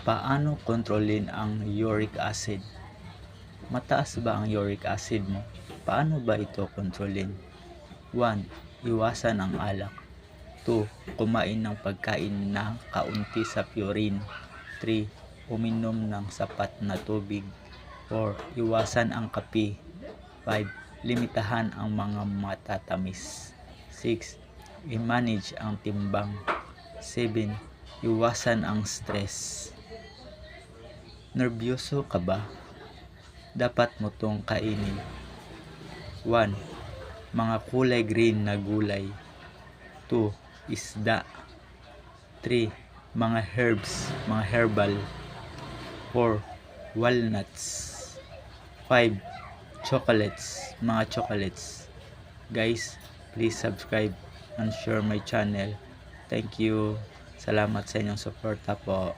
Paano kontrolin ang uric acid? Mataas ba ang uric acid mo? Paano ba ito kontrolin? 1. Iwasan ang alak. 2. Kumain ng pagkain na kaunti sa purine. 3. Uminom ng sapat na tubig. 4. Iwasan ang kape. 5. Limitahan ang mga matatamis. 6. I-manage ang timbang. 7. Iwasan ang stress. Nerbyuso ka ba? Dapat mo tong kainin. 1. Mga kulay green na gulay. 2. Isda. 3. Mga herbs, mga herbal. 4. Walnuts. 5. Chocolates, mga chocolates. Guys, please subscribe and share my channel. Thank you. Salamat sa inyong suporta po.